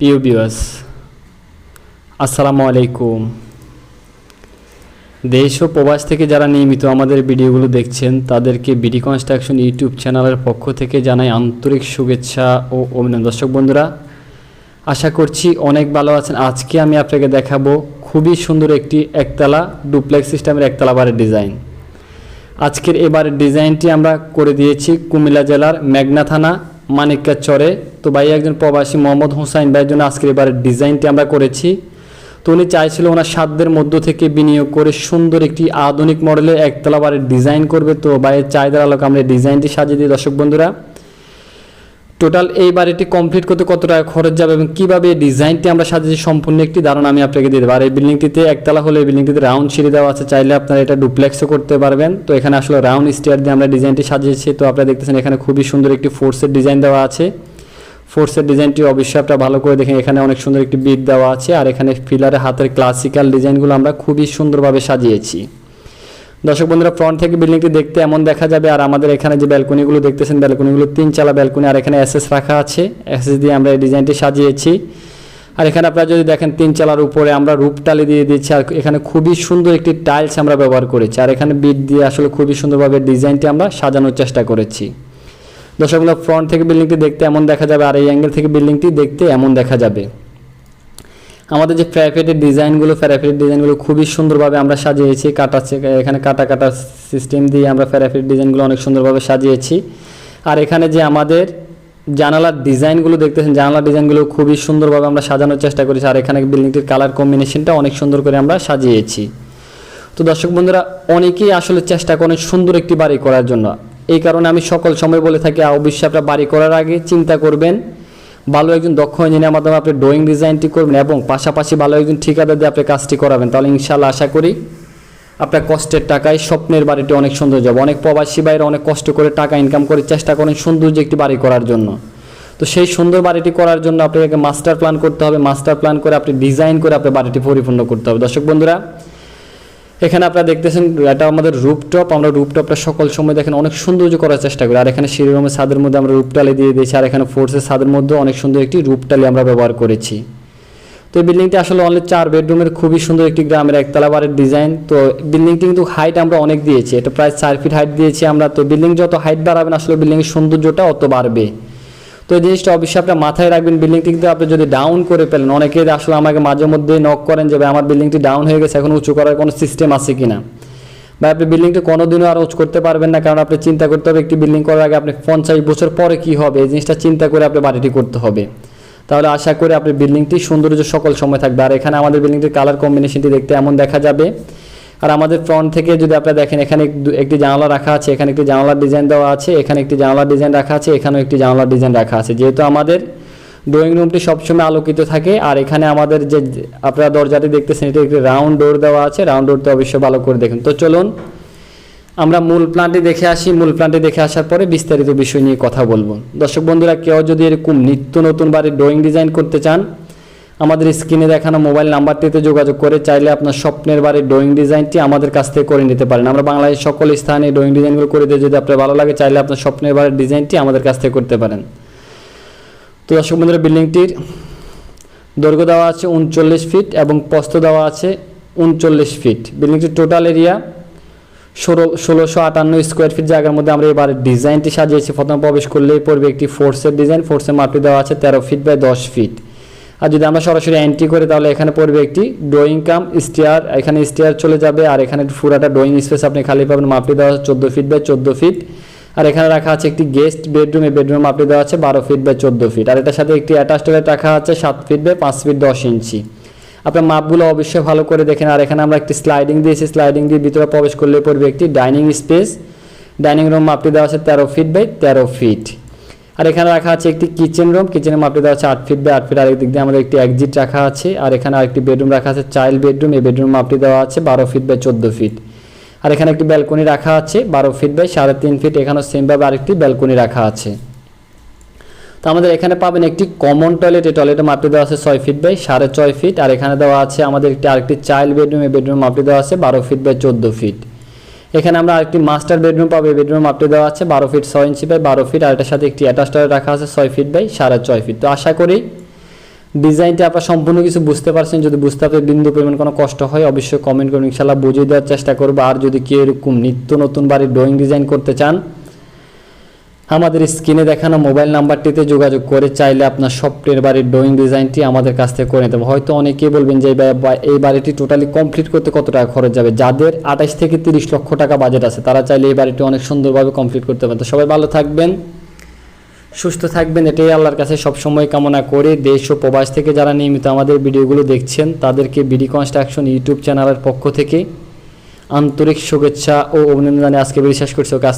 প্রিয় বিওয়াস আসসালামু আলাইকুম দেশ ও প্রবাস থেকে যারা নিয়মিত আমাদের ভিডিওগুলো দেখছেন, তাদেরকে বিডি কনস্ট্রাকশন ইউটিউব চ্যানেলের পক্ষ থেকে জানাই আন্তরিক শুভেচ্ছা ও অভিনন্দন। দর্শক বন্ধুরা, আশা করছি অনেক ভালো আছেন। আজকে আমি আপনাকে দেখাবো খুবই সুন্দর একটি একতলা ডুপ্লেক্স সিস্টেমের একতলা বাড়ির ডিজাইন। আজকের এবারের ডিজাইনটি আমরা করে দিয়েছি কুমিল্লা জেলার মেঘনা থানা মানিক্কা চরে তো ভাই, একজন প্রবাসী মোহাম্মদ হোসাইন ভাইয়ের জন্য আজকের এবারের ডিজাইনটি আমরা করেছি। তো উনি চাইছিল ওনার সাধ্যের মধ্য থেকে বিনিয়োগ করে সুন্দর একটি আধুনিক মডেলের একতলা বাড়ির ডিজাইন করবে। তো ভাইয়ের চাহিদার আলোকে আমরা ডিজাইনটি সাজিয়ে দিই দর্শক বন্ধুরা। টোটাল এই বাড়িটি কমপ্লিট করতে কত টাকা খরচ যাবে এবং কীভাবে এই ডিজাইনটি আমরা সাজিয়েছি সম্পূর্ণ একটি ধারণা আমি আপনাকে দিয়ে দেবো। আর এই বিল্ডিংটিতে একতলা হলে এই বিল্ডিংটিতে রাউন্ড সিঁড়ি দেওয়া আছে, চাইলে আপনারা এটা ডুপ্লেক্সও করতে পারবেন। তো এখানে আসলে রাউন্ড স্টেয়ার দিয়ে আমরা ডিজাইনটি সাজিয়েছি। তো আপনারা দেখতেছেন এখানে খুবই সুন্দর একটি ফোর্সের ডিজাইন দেওয়া আছে। ফোর্সের ডিজাইনটি অবশ্যই আপনারা ভালো করে দেখেন, এখানে অনেক সুন্দর একটি বিট দেওয়া আছে, আর এখানে ফিলারে হাতের ক্লাসিক্যাল ডিজাইনগুলো আমরা খুবই সুন্দরভাবে সাজিয়েছি। দর্শক বন্ধুরা ফ্রন্ট থেকে বিল্ডিংটি দেখতে এমন দেখা যাবে, আর আমাদের এখানে যে ব্যালকনিগুলো দেখতেছেন ব্যালকনিগুলো তিন চালা ব্যালকনি আর এখানে এসএস রাখা আছে। এসএস দিয়ে আমরা এই ডিজাইনটি সাজিয়েছি। আর এখানে আপনারা যদি দেখেন, তিন চালার উপরে আমরা রূপটালি দিয়ে দিচ্ছি আর এখানে খুবই সুন্দর একটি টাইলস আমরা ব্যবহার করেছি। আর এখানে বিট দিয়ে আসলে খুবই সুন্দরভাবে ডিজাইনটি আমরা সাজানোর চেষ্টা করেছি। দর্শক ফ্রন্ট থেকে বিল্ডিংটি দেখতে এমন দেখা যাবে, আর এই অ্যাঙ্গেল থেকে বিল্ডিংটি দেখতে এমন দেখা যাবে। আমাদের যে প্যারাফেটের ডিজাইনগুলো প্যারাফেটের ডিজাইনগুলো খুবই সুন্দরভাবে আমরা সাজিয়েছি, কাটা এখানে কাটা কাটা সিস্টেম দিয়ে আমরা প্যারাফেট ডিজাইনগুলো অনেক সুন্দরভাবে সাজিয়েছি। আর এখানে যে আমাদের জানালার ডিজাইনগুলো দেখতেছেন জানালার ডিজাইনগুলো খুবই সুন্দরভাবে আমরা সাজানোর চেষ্টা করেছি, আর এখানে বিল্ডিংটির কালার কম্বিনেশনটা অনেক সুন্দর করে আমরা সাজিয়েছি। তো দর্শক বন্ধুরা, অনেকেই আসলে চেষ্টা করেন সুন্দর একটি বাড়ি করার জন্য। এই কারণে আমি সকল সময় বলে থাকি অবশ্যই আপনার বাড়ি করার আগে চিন্তা করবেন, ভালো একজন দক্ষ ইঞ্জিনিয়ার মাধ্যমে আপনি ড্রয়িং ডিজাইনটি করবেন এবং পাশাপাশি ভালো একজন ঠিকাদার দিয়ে আপনি কাজটি করাবেন। তাহলে ইনশাল্লাহ আশা করি আপনার কষ্টের টাকায় স্বপ্নের বাড়িটি অনেক সুন্দর যাবে। অনেক প্রবাসী বাইরে অনেক কষ্ট করে টাকা ইনকাম করে চেষ্টা করেন সৌন্দর্য একটি বাড়ি করার জন্য। তো সেই সুন্দর বাড়িটি করার জন্য আপনাকে মাস্টার প্ল্যান করতে হবে। মাস্টার প্ল্যান করে আপনি ডিজাইন করে আপনার বাড়িটি পরিপূর্ণ করতে হবে। দর্শক বন্ধুরা এখানে আপনারা দেখতেছেন, এটা আমাদের রুপটপ আমরা রুপটপটা সকল সময় দেখেন অনেক সৌন্দর্য করার চেষ্টা করি। আর এখানে শিরোরমের ছাদের মধ্যে আমরা রূপটালি দিয়ে দিয়েছি, আর এখানে ফোর্সের ছাদের মধ্যে অনেক সুন্দর একটি রূপটালি আমরা ব্যবহার করেছি। তো এই বিল্ডিংটি আসলে অনলি চার বেডরুমের খুবই সুন্দর একটি গ্রামের একতলা বাড়ির ডিজাইন তো বিল্ডিংটি কিন্তু হাইট আমরা অনেক দিয়েছি, এটা প্রায় চার ফিট হাইট দিয়েছি আমরা। তো বিল্ডিং যত হাইট বাড়াবেন, আসলে বিল্ডিংয়ের সৌন্দর্যটা অত বাড়বে। তো এই জিনিসটা অবশ্যই আপনার মাথায় রাখবেন বিল্ডিংটি কিন্তু আপনি যদি ডাউন করে ফেলেন, অনেকে আসলে আমাকে মাঝে মধ্যে নক করেন যে আমার বিল্ডিংটি ডাউন হয়ে গেছে, এখন উঁচু করার কোনো সিস্টেম আছে কিনা? বা আপনি বিল্ডিংটি কোনোদিনও আর উঁচু করতে পারবেন না, কারণ আপনি চিন্তা করতে হবে, একটি বিল্ডিং করার আগে আপনি পঞ্চাশ বছর পরে কি হবে? এই জিনিসটা চিন্তা করে আপনি বাড়িটি করতে হবে। তাহলে আশা করি আপনি বিল্ডিংটি সৌন্দর্য সকল সময় থাকবে। আর এখানে আমাদের বিল্ডিংটির কালার কম্বিনেশনটি দেখতে এমন দেখা যাবে। আর আমাদের ফ্রন্ট থেকে যদি আপনারা দেখেন, এখানে এক- একটি জানালা রাখা আছে, এখানে একটি জানালার ডিজাইন দেওয়া আছে, এখানে একটি জানালার ডিজাইন রাখা আছে, এখানেও একটি জানালার ডিজাইন রাখা আছে। যেহেতু আমাদের ড্রয়িং রুমটি সবসময় আলোকিত থাকে, আর এখানে আমাদের যে আপনারা দরজাটি দেখতেছেন, এটি একটি রাউন্ড ডোর দেওয়া আছে রাউন্ড ডোরটি অবশ্যই ভালো করে দেখুন। তো চলুন, আমরা মূল প্ল্যানটি দেখে আসি। মূল প্ল্যানটি দেখে আসার পরে বিস্তারিত বিষয় নিয়ে কথা বলব। দর্শক বন্ধুরা, কেউ যদি এরকম নিত্য নতুন বাড়ির ড্রয়িং ডিজাইন করতে চান আমাদের স্ক্রিনে দেখানো মোবাইল নাম্বারটিতে যোগাযোগ করে চাইলে আপনার স্বপ্নের বাড়ির ড্রয়িং ডিজাইনটি আমাদের কাছ থেকে করে নিতে পারেন। আমরা বাংলাদেশের সকল স্থানে ড্রয়িং ডিজাইনগুলো করে দিয়ে যদি আপনার ভালো লাগে, চাইলে আপনার স্বপ্নের বাড়ির ডিজাইনটি আমাদের কাছ থেকে করতে পারেন। তো দর্শক বন্ধুরা, বিল্ডিংটির দৈর্ঘ্য দেওয়া আছে উনচল্লিশ ফিট এবং প্রস্থ দেওয়া আছে উনচল্লিশ ফিট বিল্ডিংটির টোটাল এরিয়া ষোলো ষোলোশো আটান্ন স্কোয়ার ফিট জায়গার মধ্যে আমরা এবার ডিজাইনটি সাজিয়েছি। প্রথমে প্রবেশ করলেই পড়বে একটি ফোর্সের ডিজাইন ফোর্সের মাপটি দেওয়া আছে তেরো ফিট বাই দশ ফিট আর যদি আমরা সরাসরি এন্ট্রি করি, তাহলে এখানে পড়বে একটি ড্রয়িং কাম স্টেয়ার এখানে স্টেয়ার চলে যাবে, আর এখানে পুরাটা ড্রয়িং স্পেস আপনি খালি পাবেন, মাপটি দেওয়া চোদ্দ ফিট বাই চোদ্দ ফিট আর এখানে রাখা আছে একটি গেস্ট বেডরুম এই বেডরুম মাপটি দেওয়া আছে বারো ফিট বাই চোদ্দ ফিট আর এটার সাথে একটি অ্যাটাচ টয়লেট রাখা আছে সাত ফিট বাই পাঁচ ফিট দশ ইঞ্চি। আপনার মাপগুলো অবশ্যই ভালো করে দেখেন, আর এখানে আমরা একটি স্লাইডিং দিয়েছি স্লাইডিং দিয়ে ভিতরে প্রবেশ করলে পড়বে একটি ডাইনিং স্পেস ডাইনিং রুম মাপটি দেওয়া আছে তেরো ফিট বাই তেরো ফিট আর এখানে রাখা আছে একটি কিচেন রুম কিচেনের মাপটি দেওয়া আছে আট ফিট বাই আট ফিট আর দিক দিয়ে আমাদের একটি এক্সিট রাখা আছে, আর এখানে আরেকটি বেডরুম রাখা আছে চাইল্ড বেডরুম এই বেডরুম মাপটি দেওয়া আছে বারো ফিট বাই চোদ্দ ফিট আর এখানে একটি ব্যালকনি রাখা আছে বারো ফিট বাই সাড়ে তিন ফিট এখানেও সেমভাবে আরেকটি ব্যালকনি রাখা আছে। তো আমাদের এখানে পাবেন একটি কমন টয়লেট এই টয়লেটের মাপটি দেওয়া আছে ছয় ফিট বাই সাড়ে ছয় ফিট আর এখানে দেওয়া আছে আমাদের একটি আরেকটি চাইল্ড বেডরুম এই বেডরুম মাপটি দেওয়া আছে বারো ফিট বাই চোদ্দ ফিট এখানে আমরা একটি মাস্টার বেডরুম পাবো। এই বেডরুম আপটি দেওয়া আছে, বারো ফিট ছয় ইঞ্চি বাই বারো ফিট আর এটার সাথে একটি অ্যাটাস্টার রাখা আছে, ছয় ফিট বাই সাড়ে ছয় ফিট তো আশা করি ডিজাইনটা আপনার সম্পূর্ণ কিছু বুঝতে পারছেন। যদি বুঝতে পারে বিন্দু পরিমাণ কোনো কষ্ট হয়, অবশ্যই কমেন্ট করুন। ইনশাল্লাহ বুঝিয়ে দেওয়ার চেষ্টা করব। আর যদি কেউ এরকম নিত্য নতুন বাড়ির ড্রয়িং ডিজাইন করতে চান আমাদের স্ক্রিনে দেখানো মোবাইল নাম্বারটিতে যোগাযোগ করে চাইলে আপনার স্বপ্নের বাড়ির ড্রয়িং ডিজাইনটি আমাদের কাছ থেকে করে নিতে হয়তো অনেকেই বলবেন যে, এই বাড়িটি টোটালি কমপ্লিট করতে কত টাকা খরচ যাবে? যাদের আঠাশ থেকে তিরিশ লক্ষ টাকা বাজেট আছে, তারা চাইলে এই বাড়িটি অনেক সুন্দরভাবে কমপ্লিট করতে পারেন। তো সবাই ভালো থাকবেন, সুস্থ থাকবেন। এটাই আল্লাহর কাছে সবসময় কামনা করে। দেশ ও প্রবাস থেকে যারা নিয়মিত আমাদের ভিডিওগুলো দেখছেন, তাদেরকে বিডি কনস্ট্রাকশন ইউটিউব চ্যানেলের পক্ষ থেকে আন্তরিক শুভেচ্ছা ও অভিনন্দনে আজকে বিশ্বাস করছি। ওকে